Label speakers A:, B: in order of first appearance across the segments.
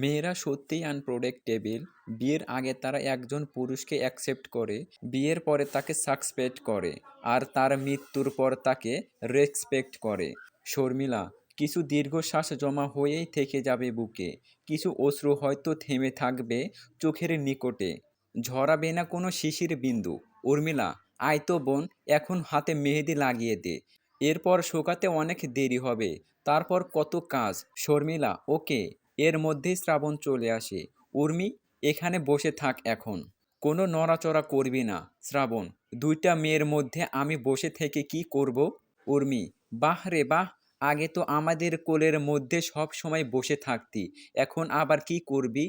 A: মেয়েরা সত্যিই আনপ্রেডিক্টেবল বিয়ের আগে তারা একজন পুরুষকে অ্যাকসেপ্ট করে, বিয়ের পরে তাকে সাকসপেক্ট করে, আর তার মৃত্যুর পর তাকে রেসপেক্ট করে। শর্মিলা, কিছু দীর্ঘশ্বাস জমা হয়েই থেকে যাবে বুকে, কিছু অশ্রু হয়তো থেমে থাকবে চোখের নিকটে। ঝরাবে না কোনো শিশির বিন্দু। উর্মিলা, আয় তো বোন, এখন হাতে মেহেদি লাগিয়ে দে। এরপর শোকাতে অনেক দেরি হবে, তারপর কত কাজ। শর্মিলা, ওকে এর মধ্যেই শ্রাবণ চলে আসে। উর্মি, এখানে বসে থাক এখন। কোনো নড়াচড়া করবি না, শ্রাবণ। দুইটা মেয়ের মধ্যে আমি বসে থেকে কি করব? উর্মি, বাহ রে বাহ, আগে তো আমাদের কোলের মধ্যে সব সময় বসে থাকতি, এখন আবার কি করবি?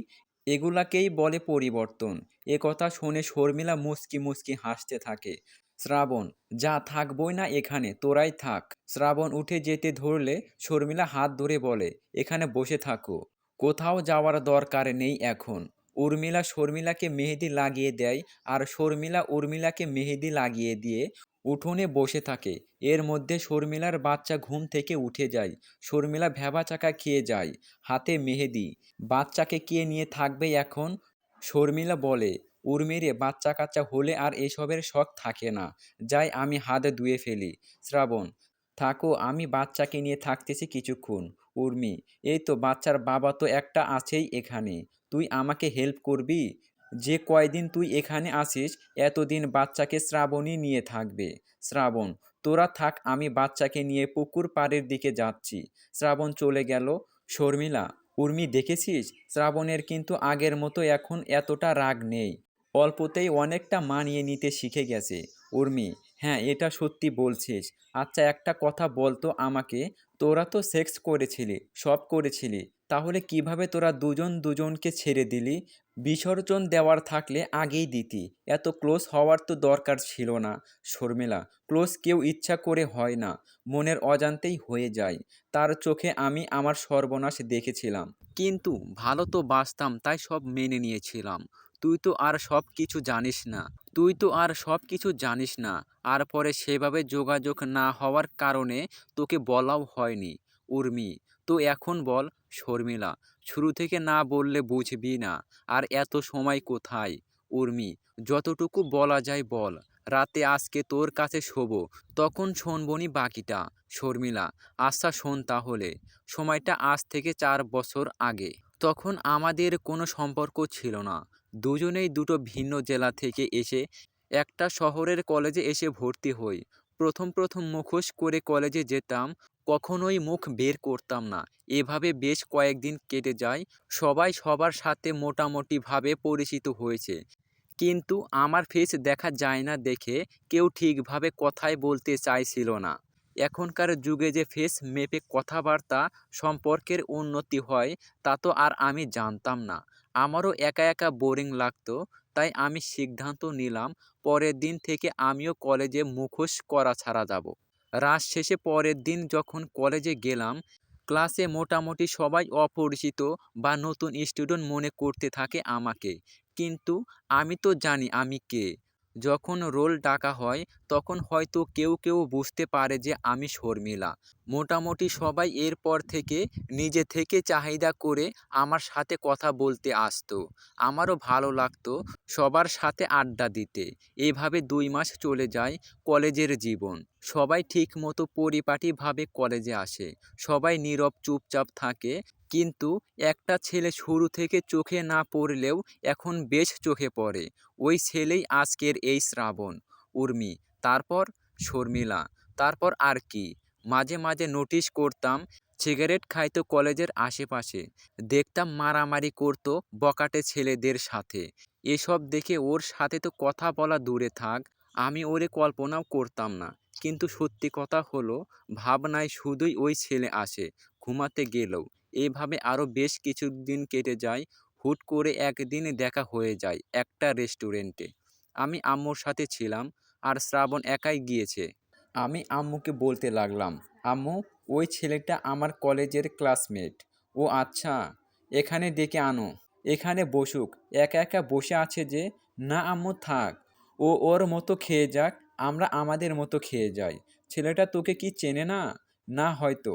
A: এগুলাকেই বলে পরিবর্তন। এ কথা শুনে শর্মিলা মুস্কি মুচকি হাসতে থাকে। শ্রাবণ, যা থাকবই না এখানে, তোরাই থাক। শ্রাবণ উঠে যেতে ধরলে শর্মিলা হাত ধরে বলে, এখানে বসে থাকো। কোথাও যাওয়ার দরকার নেই এখন। উর্মিলা শর্মিলাকে মেহেদি লাগিয়ে দেয় আর শর্মিলা উর্মিলাকে মেহেদি লাগিয়ে দিয়ে উঠোনে বসে থাকে। এর মধ্যে শর্মিলার বাচ্চা ঘুম থেকে উঠে যায়। শর্মিলা ভেবা চাকা খেয়ে যায় হাতে মেহেদি। বাচ্চাকে কে নিয়ে থাকবে এখন? শর্মিলা বলে, উর্মিরে, বাচ্চা কাচ্চা হলে আর এসবের শখ থাকে না। যাই, আমি হাত ধুয়ে ফেলি। শ্রাবণ, থাকো, আমি বাচ্চাকে নিয়ে থাকতেছি কিছুক্ষণ। উর্মি এই তো বাচ্চার বাবা তো একটা আছেই এখানে। তুই আমাকে হেল্প করবি? যে কয়দিন তুই এখানে আসিস এতদিন বাচ্চাকে শ্রাবণই নিয়ে থাকবে। শ্রাবণ, তোরা থাক, আমি বাচ্চাকে নিয়ে পুকুর পাড়ের দিকে যাচ্ছি। শ্রাবণ চলে গেল। শর্মিলা, উর্মি দেখেছিস? শ্রাবণের কিন্তু আগের মতো এখন এতটা রাগ নেই। অল্পতেই অনেকটা মানিয়ে নিতে শিখে গেছে। উর্মি হ্যাঁ এটা সত্যি বলছিস। আচ্ছা একটা কথা বলতো আমাকে। তোরা তো সেক্স করেছিলি, সব করেছিলি, তাহলে কীভাবে তোরা দুজন দুজনকে ছেড়ে দিলি? বিসর্জন দেওয়ার থাকলে আগেই দিতি, এত ক্লোজ হওয়ার তো দরকার ছিল না। শর্মিলা ক্লোজ কেউ ইচ্ছা করে হয় না, মনের অজান্তেই হয়ে যায়, তার চোখে আমি আমার সর্বনাশ দেখেছিলাম। কিন্তু ভালো তো বাসতাম তাই সব মেনে নিয়েছিলাম। তুই তো আর সব কিছু জানিস না। তুই তো আর সব কিছু জানিস না। আর পরে সেভাবে যোগাযোগ না হওয়ার কারণে তোকে বলাও হয়নি, উর্মি। তো এখন বল, শর্মিলা, শুরু থেকে না বললে বুঝবি না। আর এত সময় কোথায়? উর্মি, যতটুকু বলা যায় বল। রাতে আজকে তোর কাছে শোবো, তখন শোনবনি বাকিটা। শর্মিলা আচ্ছা শোন তাহলে। সময়টা আজ থেকে চার বছর আগে। তখন আমাদের কোনো সম্পর্ক ছিল না। দুজনেই দুটো ভিন্ন জেলা থেকে এসে একটা শহরের কলেজে এসে ভর্তি হই। প্রথম প্রথম মুখোশ করে কলেজে যেতাম, কখনোই মুখ বের করতাম না। এভাবে বেশ কয়েকদিন কেটে যায়, সবাই সবার সাথে মোটামুটিভাবে পরিচিত হয়েছে। কিন্তু আমার ফেস দেখা যায় না দেখে কেউ ঠিকভাবে কথাই বলতে চাইছিল না। এখনকার যুগে যে ফেস মেপে কথাবার্তা সম্পর্কের উন্নতি হয়, তা তো আর আমি জানতাম না। আমারও একা একা বোরিং লাগতো, তাই আমি সিদ্ধান্ত নিলাম পরের দিন থেকে আমিও কলেজে মুখোশ করা ছাড়া যাব। রাত শেষে পরের দিন যখন কলেজে গেলাম, ক্লাসে মোটামুটি সবাই অপরিচিত বা নতুন স্টুডেন্ট মনে করতে থাকে আমাকে। কিন্তু আমি তো জানি আমি কে। যখন রোল ডাকা হয়, তখন হয়তো কেউ কেউ বুঝতে পারে যে আমি শর্মিলা। মোটামুটি সবাই এরপর থেকে নিজে থেকে চাহিদা করে আমার সাথে কথা বলতে আসতো। আমারও ভালো লাগতো সবার সাথে আড্ডা দিতে। এভাবে দুই মাস চলে যায় কলেজের জীবন। সবাই ঠিক মতো পরিপাটিভাবে কলেজে আসে। সবাই নীরব চুপচাপ থাকে। কিন্তু একটা ছেলে শুরু থেকে চোখে না পড়লেও এখন বেশ চোখে পড়ে। ওই ছেলেই আজকের এই শ্রাবণ। উর্মি, তারপর? শর্মিলা, তারপর আর কি? মাঝে মাঝে নোটিশ করতাম, সিগারেট খাইতো কলেজের আশেপাশে। দেখতাম মারামারি করতো বকাটে ছেলেদের সাথে। এসব দেখে ওর সাথে তো কথা বলা দূরে থাক, আমি ওরে কল্পনাও করতাম না। কিন্তু সত্যি কথা হলো, ভাবনায় শুধুই ওই ছেলে আসে, ঘুমাতে গেলেও। এইভাবে আরও বেশ কিছুদিন কেটে যায়, হুট করে একদিন দেখা হয়ে যায় একটা রেস্টুরেন্টে। আমি আম্মুর সাথে ছিলাম আর শ্রাবণ একাই গিয়েছে। আমি আম্মুকে বলতে লাগলাম, আম্মু, ওই ছেলেটা আমার কলেজের ক্লাসমেট। ও আচ্ছা এখানে ডেকে আনো। এখানে বসুক, একা একা বসে আছে যে, না আম্মু, থাক। ও ওর মতো খেয়ে যাক, আমরা আমাদের মতো খেয়ে যাই। ছেলেটা তোকে কি চেনে না? না হয়তো।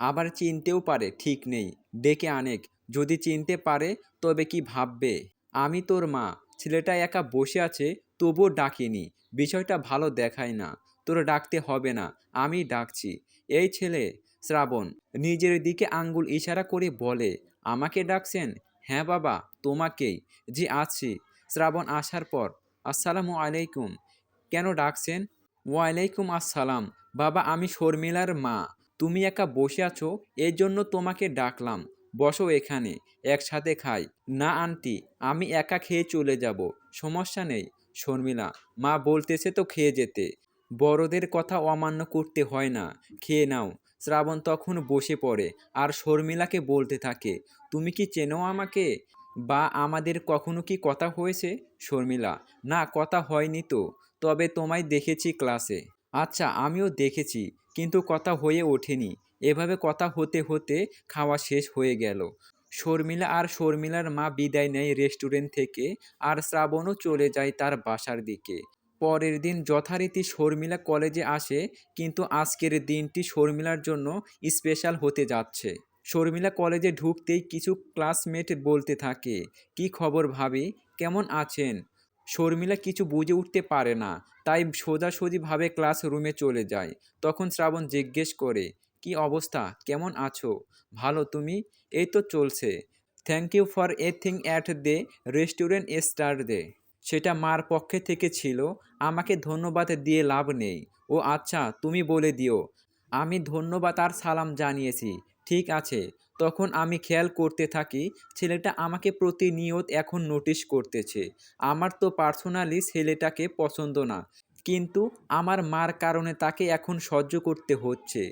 A: আবার চিনতেও পারে, ঠিক নেই। ডেকে আনেক। যদি চিনতে পারে, তবে কি ভাববে? আমি তোর মা। ছেলেটা একা বসে আছে, তবুও ডাকিনি। বিষয়টা ভালো দেখায় না। তোর ডাকতে হবে না। আমি ডাকছি। এই ছেলে, শ্রাবণ, নিজের দিকে আঙ্গুল ইশারা করে বলে, আমাকে ডাকছেন? হ্যাঁ বাবা, তোমাকেই। জি, আছি। শ্রাবণ আসার পর, আসসালামু আলাইকুম। কেন ডাকছেন? ওয়ালাইকুম আসসালাম। বাবা, আমি শর্মিলার মা। তুমি একা বসে আছো এর জন্য তোমাকে ডাকলাম। বসো এখানে, একসাথে খাই। না, আন্টি, আমি একা খেয়ে চলে যাব, সমস্যা নেই। শর্মিলা, মা বলতেছে তো খেয়ে যেতে। বড়দের কথা অমান্য করতে হয় না, খেয়ে নাও। শ্রাবণ তখন বসে পড়ে, আর শর্মিলাকে বলতে থাকে, তুমি কি চেনো আমাকে? বা আমাদের কখনো কি কথা হয়েছে? শর্মিলা, না, কথা হয়নি তো, তবে তোমায় দেখেছি ক্লাসে। আচ্ছা আমিও দেখেছি কিন্তু কথা হয়ে ওঠেনি। এভাবে কথা হতে হতে খাওয়া শেষ হয়ে গেল। শর্মিলা আর শর্মিলার মা বিদায় নেয় রেস্টুরেন্ট থেকে আর শ্রাবণও চলে যায় তার বাসার দিকে। পরের দিন যথারীতি শর্মিলা কলেজে আসে, কিন্তু আজকের দিনটি শর্মিলার জন্য স্পেশাল হতে যাচ্ছে। শর্মিলা কলেজে ঢুকতেই কিছু ক্লাসমেট বলতে থাকে, কি খবর ভাবি? কেমন আছেন? শর্মিলা কিছু বুঝে উঠতে পারে না, তাই সোজাসুজিভাবে ক্লাসরুমে চলে যায়। তখন শ্রাবণ জিজ্ঞেস করে, কি অবস্থা? কেমন আছো? ভালো, তুমি? এই তো চলছে। Thank you for anything at the restaurant star দে সেটা মার পক্ষে থেকে ছিল। আমাকে ধন্যবাদ দিয়ে লাভ নেই। ও আচ্ছা তুমি বলে দিও। আমি ধন্যবাদ আর সালাম জানিয়েছি। ঠিক আছে। তখন আমি খেয়াল করতে থাকি, ছেলেটা আমাকে প্রতিনিয়ত এখন নোটিশ করতেছে। আমার তো পার্সোনালি ছেলেটাকে পছন্দ না, কিন্তু আমার মার কারণে তাকে এখন সহ্য করতে হচ্ছে।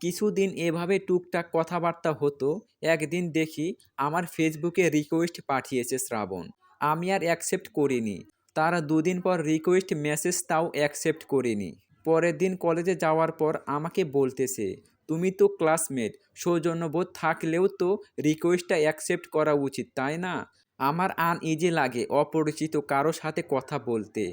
A: কিছুদিন এভাবে টুকটাক কথাবার্তা হতো, একদিন দেখি আমার ফেসবুকে রিকোয়েস্ট পাঠিয়েছে শ্রাবণ। আমি আর অ্যাকসেপ্ট করিনি। তার দুদিন পর রিকোয়েস্ট মেসেজ তাও অ্যাকসেপ্ট করিনি। পরের দিন কলেজে যাওয়ার পর আমাকে বলতেছে তুমি তো ক্লাসমেট, সৌজন্যবোধ থাকলেও তো রিকোয়েস্টটা অ্যাকসেপ্ট করা উচিত, তাই না? আমার আন ইজি লাগে অপরিচিত কারও সাথে কথা বলতে।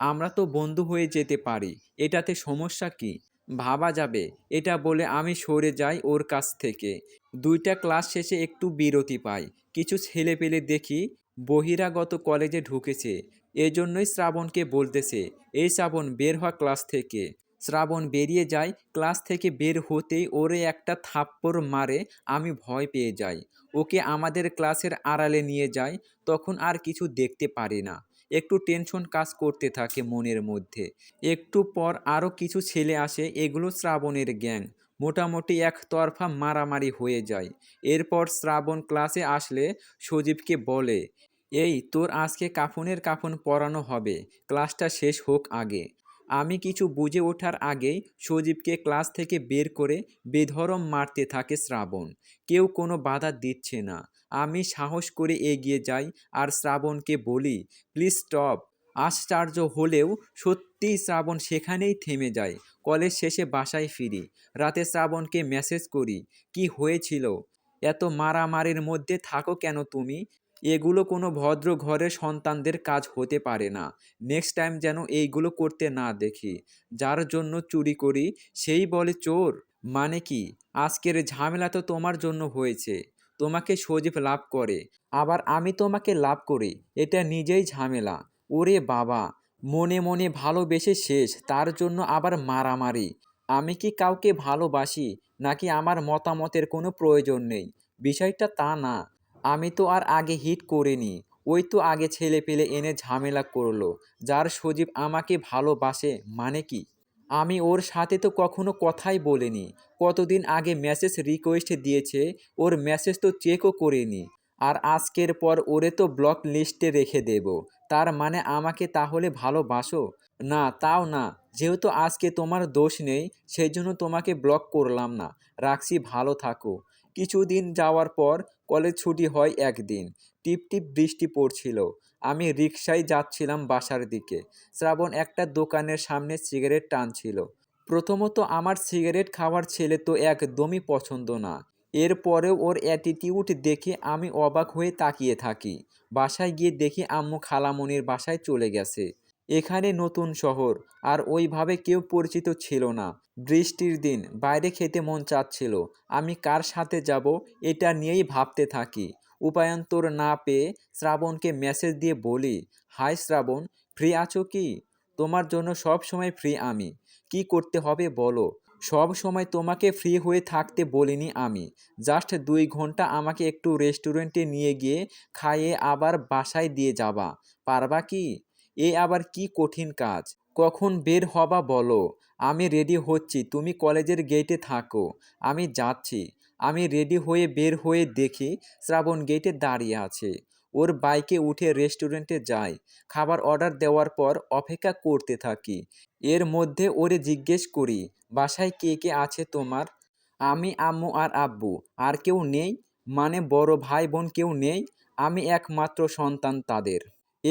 A: আমরা তো বন্ধু হয়ে যেতে পারি, এটাতে সমস্যা কি? ভাবা যাবে, এটা বলে আমি সরে যাই ওর কাছ থেকে। দুইটা ক্লাস শেষে একটু বিরতি পাই, কিছু ছেলে পেলে দেখি বহিরাগত কলেজে ঢুকেছে, এজন্যই শ্রাবণকে বলতেছে, এই শ্রাবণ বের হওয়া ক্লাস থেকে। শ্রাবণ বেরিয়ে যায়, ক্লাস থেকে বের হতেই ওরে একটা থাপ্পড় মারে, আমি ভয় পেয়ে যাই। ওকে আমাদের ক্লাসের আড়ালে নিয়ে যায় তখন আর কিছু দেখতে পারি না। একটু টেনশন কাজ করতে থাকে মনের মধ্যে। একটু পর আরও কিছু ছেলে আসে, এগুলো শ্রাবণের গ্যাং। মোটামুটি একতরফা মারামারি হয়ে যায়। এরপর শ্রাবণ ক্লাসে আসলে সজীবকে বলে, এই, তোর আজকে কাফনের কাফন পরানো হবে। ক্লাসটা শেষ হোক আগে। আমি কিছু বুঝে ওঠার আগেই সজীবকে ক্লাস থেকে বের করে বেধরম মারতে থাকে শ্রাবণ। কেউ কোনো বাধা দিচ্ছে না। আমি সাহস করে এগিয়ে যাই আর শ্রাবণকে বলি, প্লিজ স্টপ। আশ্চর্য হলেও সত্যি শ্রাবণ সেখানেই থেমে যায়। কলেজ শেষে বাসায় ফিরি। রাতে শ্রাবণকে মেসেজ করি, কি হয়েছিল? এত মারামারির মধ্যে থাকো কেন তুমি? এগুলো কোনো ভদ্র ঘরের সন্তানদের কাজ হতে পারে না। নেক্সট টাইম যেন এইগুলো করতে না দেখি। যার জন্য চুরি করি, সেই বলে চোর। মানে কি? আজকের ঝামেলা তো তোমার জন্য হয়েছে। তোমাকে সজীব লাভ করে। আবার আমি তোমাকে লাভ করি। এটা নিজেই ঝামেলা। ওরে বাবা! মনে মনে ভালোবেসে শেষ। তার জন্য আবার মারামারি। আমি কি কাউকে ভালোবাসি? নাকি আমার মতামতের কোনো প্রয়োজন নেই? বিষয়টা তা না। আমি তো আর আগে হিট করিনি। ওই তো আগে ছেলে পেলে এনে ঝামেলা করল। যার সজীব আমাকে ভালোবাসে মানে কি? আমি ওর সাথে তো কখনো কথাই বলিনি। কতদিন আগে মেসেজ রিকোয়েস্ট দিয়েছে, ওর মেসেজ তো চেকও করিনি। আর আজকের পর ওরে তো ব্লক লিস্টে রেখে দেব। তার মানে আমাকে তাহলে ভালোবাসো? না, তাও না। যেহেতু আজকে তোমার দোষ নেই, সেই জন্য তোমাকে ব্লক করলাম না। রাখছি, ভালো থাকো। কিছুদিন যাওয়ার পর কলেজ ছুটি হয় একদিন। টিপ টিপ বৃষ্টি পড়ছিল। আমি রিকশায় যাচ্ছিলাম বাসার দিকে। শ্রাবণ একটা দোকানের সামনে সিগারেট টানছিল। প্রথমত আমার সিগারেট খাওয়ার ছেলে তো একদমই পছন্দ না। এরপরেও ওর অ্যাটিটিউড দেখে আমি অবাক হয়ে তাকিয়ে থাকি। বাসায় গিয়ে দেখি আম্মু খালামনির বাসায় চলে গেছে। এখানে নতুন শহর, আর ওইভাবে কেউ পরিচিত ছিল না। বৃষ্টির দিন, বাইরে খেতে মন চাচ্ছিল। আমি কার সাথে যাব, এটা নিয়েই ভাবতে থাকি। উপায়ন্তর না পেয়ে শ্রাবণকে মেসেজ দিয়ে বলি, হাই শ্রাবণ ফ্রি আছো কি? তোমার জন্য সব সময় ফ্রি আমি। কি করতে হবে বলো? সব সময় তোমাকে ফ্রি হয়ে থাকতে বলিনি আমি। জাস্ট দুই ঘণ্টা আমাকে একটু রেস্টুরেন্টে নিয়ে গিয়ে খাইয়ে আবার বাসায় দিয়ে যাবা। পারবা কি? এ আবার কি কঠিন কাজ? কখন বের হবা বলো। আমি রেডি হচ্ছি, তুমি কলেজের গেটে থাকো। আমি যাচ্ছি। আমি রেডি হয়ে বের হয়ে দেখি, শ্রাবণ গেটে দাঁড়িয়ে আছে। ওর বাইকে উঠে রেস্টুরেন্টে যাই। খাবার অর্ডার দেওয়ার পর অপেক্ষা করতে থাকি। এর মধ্যে ওরে জিজ্ঞেস করি, বাসায় কে কে আছে তোমার? আমি আম্মু আর আব্বু। আর কেউ নেই? মানে বড় ভাই বোন কেউ নেই? আমি একমাত্র সন্তান তাদের।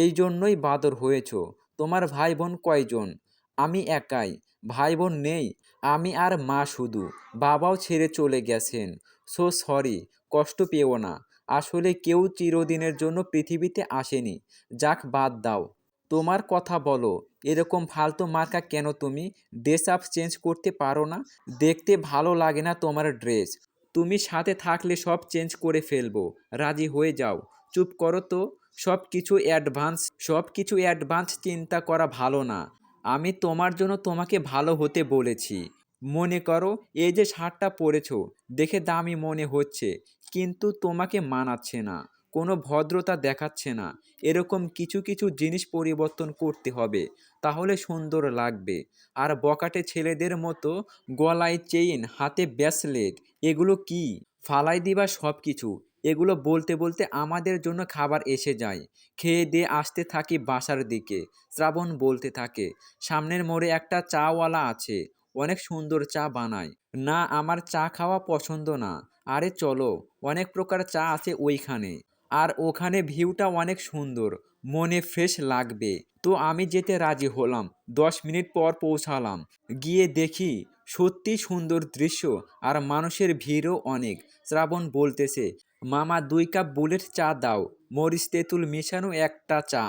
A: এই জন্যই বাদর হয়েছ। তোমার ভাই বোন কয়জন? আমি একাই ভাই বোন নেই, আমি আর মা শুধু, বাবাও ছেড়ে চলে গেছেন। সো সরি, কষ্ট পেও না। আসলে কেউ চিরদিনের জন্য পৃথিবীতে আসেনি। যাক, বাদ দাও। তোমার কথা বলো, এরকম ফালতু মার্কা কেন তুমি? ড্রেস আপ চেঞ্জ করতে পারো না? দেখতে ভালো লাগে না তোমার ড্রেস। তুমি সাথে থাকলে সব চেঞ্জ করে ফেলব। রাজি হয়ে যাও। চুপ করো তো। সব কিছু অ্যাডভান্স সব কিছু অ্যাডভান্স চিন্তা করা ভালো না। আমি তোমার জন্য তোমাকে ভালো হতে বলেছি। মনে করো, এই যে শার্টটা পরেছো, দেখে দামি মনে হচ্ছে, কিন্তু তোমাকে মানাচ্ছে না, কোনো ভদ্রতা দেখাচ্ছে না। এরকম কিছু কিছু জিনিস পরিবর্তন করতে হবে, তাহলে সুন্দর লাগবে। আর বকাটে ছেলেদের মতো গলায় চেইন হাতে ব্যাসলেট এগুলো কি? ফালাই দিবা সব কিছু এগুলো বলতে বলতে আমাদের জন্য খাবার এসে যায়। খেয়ে দিয়ে আসতে থাকি বাসার দিকে, শ্রাবণ বলতে থাকে। সামনের মোড়ে একটা চাওয়ালা আছে, অনেক সুন্দর চা বানায়। না, আমার চা খাওয়া পছন্দ না। আরে চলো, অনেক প্রকার চা আছে ওইখানে। আর ওখানে ভিউটা অনেক সুন্দর, মনে ফ্রেশ লাগবে। তো আমি যেতে রাজি হলাম, দশ মিনিট পর পৌঁছালাম। গিয়ে দেখি সত্যি সুন্দর দৃশ্য, আর মানুষের ভিড়ও অনেক। শ্রাবণ বলতেছে মামা দুই কাপ বুলেট চা দাও, মরিচ তেঁতুল মেশানো একটা চা।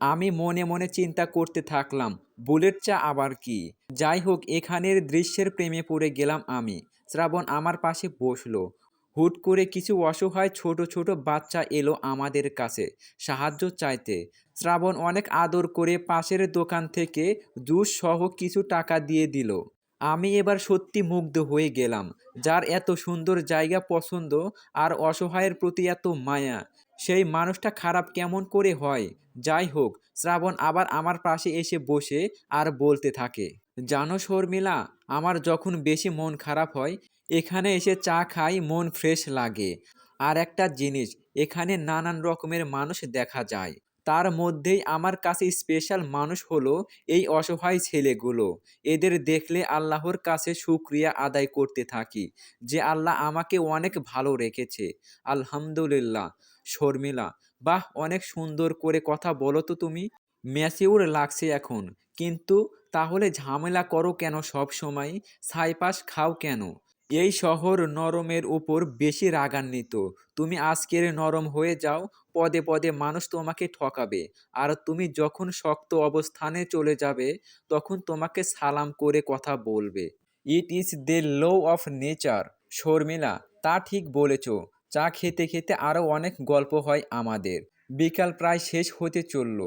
A: আমি মনে মনে চিন্তা করতে থাকলাম, বুলেট চা আবার কি? যাই হোক, এখানের দৃশ্যের প্রেমে পড়ে গেলাম আমি। শ্রাবণ আমার পাশে বসল। হুট করে কিছু অসহায় ছোট ছোট বাচ্চা এলো আমাদের কাছে, সাহায্য চাইতে। শ্রাবণ অনেক আদর করে পাশের দোকান থেকে জুস সহ কিছু টাকা দিয়ে দিল। আমি এবার সত্যি মুগ্ধ হয়ে গেলাম, যার এত সুন্দর জায়গা পছন্দ আর অসহায়ের প্রতি এত মায়া। সেই মানুষটা খারাপ কেমন করে হয়? যাই হোক, শ্রাবণ আবার আমার পাশে এসে বসে আর বলতে থাকে, জানো শর্মিলা, আমার যখন বেশি মন খারাপ হয়, এখানে এসে চা খাই মন ফ্রেশ লাগে। আর একটা জিনিস, এখানে নানান রকমের মানুষ দেখা যায়। তার মধ্যেই আমার কাছে স্পেশাল মানুষ হলো এই অসহায় ছেলেগুলো। এদের দেখলে আল্লাহর কাছে শুক্রিয়া আদায় করতে থাকি, যে আল্লাহ আমাকে অনেক ভালো রেখেছে। আলহামদুলিল্লাহ। শর্মিলা, বাহ, অনেক সুন্দর করে কথা বলো তো তুমি। ম্যাচিউর লাগছে এখন। কিন্তু তাহলে ঝামেলা করো কেন সব সময়? ছাইপাস খাও কেন? এই শহর নরমের উপর বেশি রাগান্বিত। তুমি আজকের নরম হয়ে যাও পদে পদে মানুষ তোমাকে ঠকাবে। আর তুমি যখন শক্ত অবস্থানে চলে যাবে, তখন তোমাকে সালাম করে কথা বলবে। It is the law of nature Sharmila, তা ঠিক বলেছ। চা খেতে খেতে আরও অনেক গল্প হয় আমাদের। বিকাল প্রায় শেষ হতে চলল।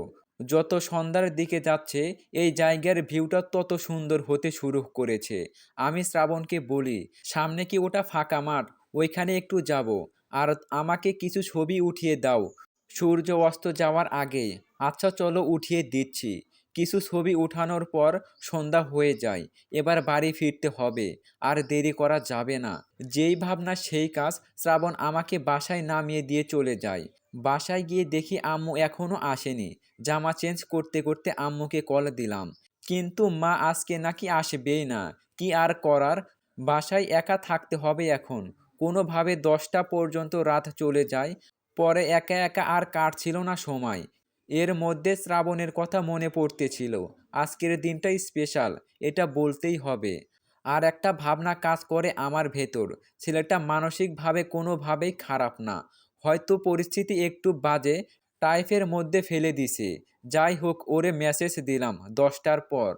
A: যত সন্ধ্যার দিকে যাচ্ছে, এই জায়গার ভিউটা তত সুন্দর হতে শুরু করেছে। আমি শ্রাবণকে বলি, সামনে কি ওটা ফাঁকা মাঠ? ওইখানে একটু যাব। আর আমাকে কিছু ছবি উঠিয়ে দাও। সূর্য অস্ত যাওয়ার আগে। আচ্ছা চলো উঠিয়ে দিচ্ছি। কিছু ছবি উঠানোর পর সন্ধ্যা হয়ে যায়। এবার বাড়ি ফিরতে হবে। আর দেরি করা যাবে না। যেই ভাবনা, সেই কাজ শ্রাবণ আমাকে বাসায় নামিয়ে দিয়ে চলে যায়। বাসায় গিয়ে দেখি আম্মু এখনও আসেনি। জামা চেঞ্জ করতে করতে আম্মুকে কল দিলাম। কিন্তু মা আজকে নাকি আসবেই না। কি আর করার? বাসায় একা থাকতে হবে এখন। কোনোভাবে দশটা পর্যন্ত রাত চলে যায়, পরে একা একা আর কাটছিল না সময়। এর মধ্যে শ্রাবণের কথা মনে পড়তেছিল, আজকের দিনটা স্পেশাল, এটা বলতেই হবে। আর একটা ভাবনা কাজ করে আমার ভেতর, ছেলেটা মানসিকভাবে কোনোভাবেই খারাপ না। হয়তো পরিস্থিতি একটু বাজে, টাইফের মধ্যে ফেলে দিছে। যাই হোক, ওরে মেসেজ দিলাম দশটার পর।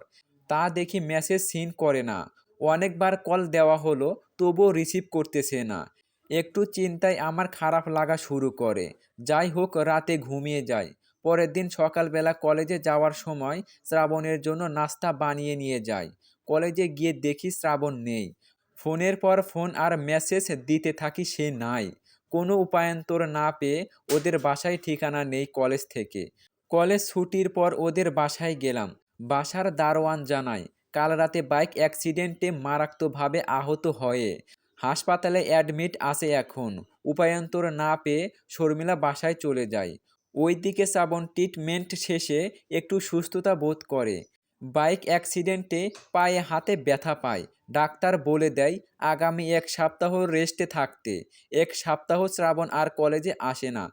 A: তা দেখি মেসেজ সিন করে না। অনেকবার কল দেওয়া হলো, তবুও রিসিভ করতেছে না। একটু চিন্তায় আমার খারাপ লাগা শুরু করে। যাই হোক, রাতে ঘুমিয়ে যাই। পরের দিন সকালবেলা কলেজে যাওয়ার সময় শ্রাবণের জন্য নাস্তা বানিয়ে নিয়ে যাই। কলেজে গিয়ে দেখি শ্রাবণ নেই। ফোনের পর ফোন আর মেসেজ দিতে থাকি সে নাই। কোনো উপায়ন্তর না পেয়ে ওদের বাসায় ঠিকানা নেই কলেজ থেকে। কলেজ ছুটির পর ওদের বাসায় গেলাম। বাসার দারোয়ান জানায় কাল রাতে বাইক অ্যাক্সিডেন্টে মারাত্মকভাবে আহত হয়ে হাসপাতালে অ্যাডমিট আছে এখন। উপায়ন্তর না পেয়ে শর্মিলা বাসায় চলে যায়। ওইদিকে শ্রাবণ ট্রিটমেন্ট শেষে একটু সুস্থতা বোধ করে। বাইক অ্যাক্সিডেন্টে পায়ে হাতে ব্যথা পায়। ডাক্তার বলে দেয়, আগামী এক সপ্তাহ রেস্টে থাকতে। এক সপ্তাহ শ্রাবণ আর কলেজে আসে না।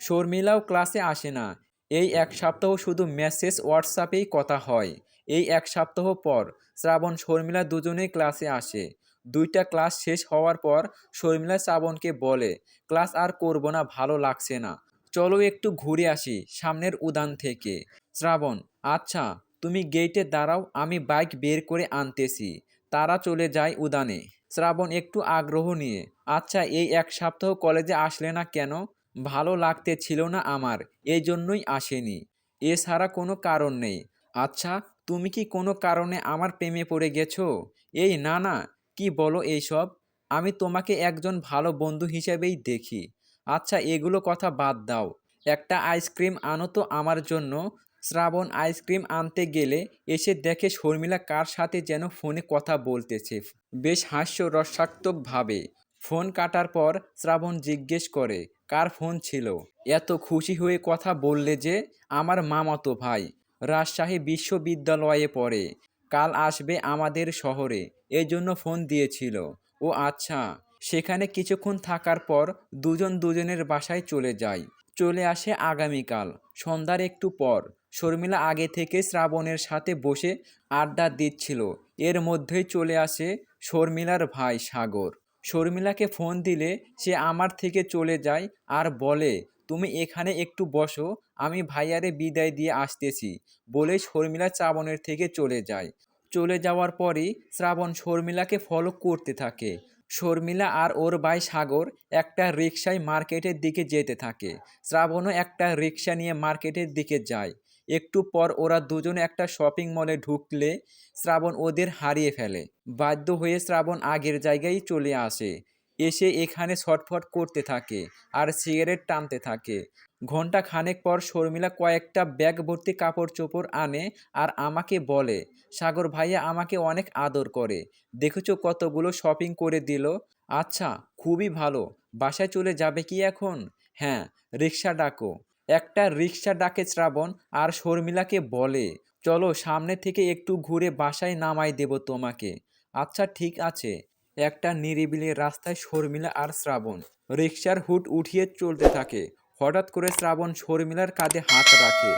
A: শর্মিলাও ক্লাসে আসে না। এই এক সপ্তাহ শুধু মেসেজ হোয়াটসঅ্যাপেই কথা হয়। এই এক সপ্তাহ পর শ্রাবণ শর্মিলা দুজনেই ক্লাসে আসে। দুইটা ক্লাস শেষ হওয়ার পর শর্মিলা শ্রাবণকে বলে ক্লাস আর করব না, ভালো লাগছে না। চলো একটু ঘুরে আসি সামনের উদান থেকে। শ্রাবণ আচ্ছা তুমি গেটে দাঁড়াও, আমি বাইক বের করে আনতেছি। তারা চলে যায় উদানে। শ্রাবণ একটু আগ্রহ নিয়ে আচ্ছা এই এক সপ্তাহ কলেজে আসলে না কেন? ভালো লাগতে ছিল না আমার, এই জন্যই আসেনি। এছাড়া কোনো কারণ নেই। আচ্ছা তুমি কি কোনো কারণে আমার প্রেমে পড়ে গেছো? এই, না না, কি বলো এইসব? আমি তোমাকে একজন ভালো বন্ধু হিসেবেই দেখি। আচ্ছা এগুলো কথা বাদ দাও। একটা আইসক্রিম আনো তো আমার জন্য। শ্রাবণ আইসক্রিম আনতে গেলে এসে দেখে শর্মিলা কার সাথে যেন ফোনে কথা বলতেছে। বেশ হাস্য হাস্যরসাত্মকভাবে। ফোন কাটার পর শ্রাবণ জিজ্ঞেস করে, কার ফোন ছিল? এত খুশি হয়ে কথা বললে যে, আমার মামাতো ভাই। রাজশাহী বিশ্ববিদ্যালয়ে পড়ে। কাল আসবে আমাদের শহরে। এই জন্য ফোন দিয়েছিল। ও আচ্ছা সেখানে কিছুক্ষণ থাকার পর দুজন দুজনের বাসায় চলে যায় চলে আসে আগামীকাল, সন্ধ্যার একটু পর। শর্মিলা আগে থেকে শ্রাবণের সাথে বসে আড্ডা দিচ্ছিল। এর মধ্যেই চলে আসে শর্মিলার ভাই সাগর। শর্মিলাকে ফোন দিলে সে আমার থেকে চলে যায় আর বলে তুমি এখানে একটু বসো, আমি ভাইয়ারে বিদায় দিয়ে আসতেছি, বলে শর্মিলা শ্রাবণের থেকে চলে যায়। চলে যাওয়ার পরই শ্রাবণ শর্মিলাকে ফলো করতে থাকে। শর্মিলা আর ওর ভাই সাগর একটা রিক্সায় মার্কেটের দিকে যেতে থাকে। শ্রাবণও একটা রিক্সা নিয়ে মার্কেটের দিকে যায়। একটু পর ওরা দুজনে একটা শপিং মলে ঢুকলে, শ্রাবণ ওদের হারিয়ে ফেলে। বাধ্য হয়ে শ্রাবণ আগের জায়গায় চলে আসে। এসে এখানে ছটফট করতে থাকে আর সিগারেট টানতে থাকে। ঘণ্টা খানেক পর শর্মিলা কয়েকটা ব্যাগ ভর্তি কাপড় চোপড় আনে আর আমাকে বলে, সাগর ভাইয়া আমাকে অনেক আদর করে। দেখেছ কতগুলো শপিং করে দিল? আচ্ছা খুবই ভালো। বাসায় চলে যাবে কি এখন? হ্যাঁ রিক্সা ডাকো। একটা রিক্সা ডাকে শ্রাবণ আর শর্মিলাকে বলে, চলো সামনে থেকে একটু ঘুরে বাসায় নামাই দেব তোমাকে। আচ্ছা ঠিক আছে। একটা নিরিবিলি রাস্তায় শর্মিলা আর শ্রাবণ। রিক্সার হুট উঠিয়ে চলতে থাকে। হঠাৎ করে শ্রাবণ শর্মিলার কাঁধে হাত রাখে।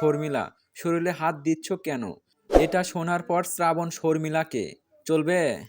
A: শর্মিলা, শরীরে হাত দিচ্ছ কেন? এটা শোনার পর শ্রাবণ শর্মিলাকে, চলবে?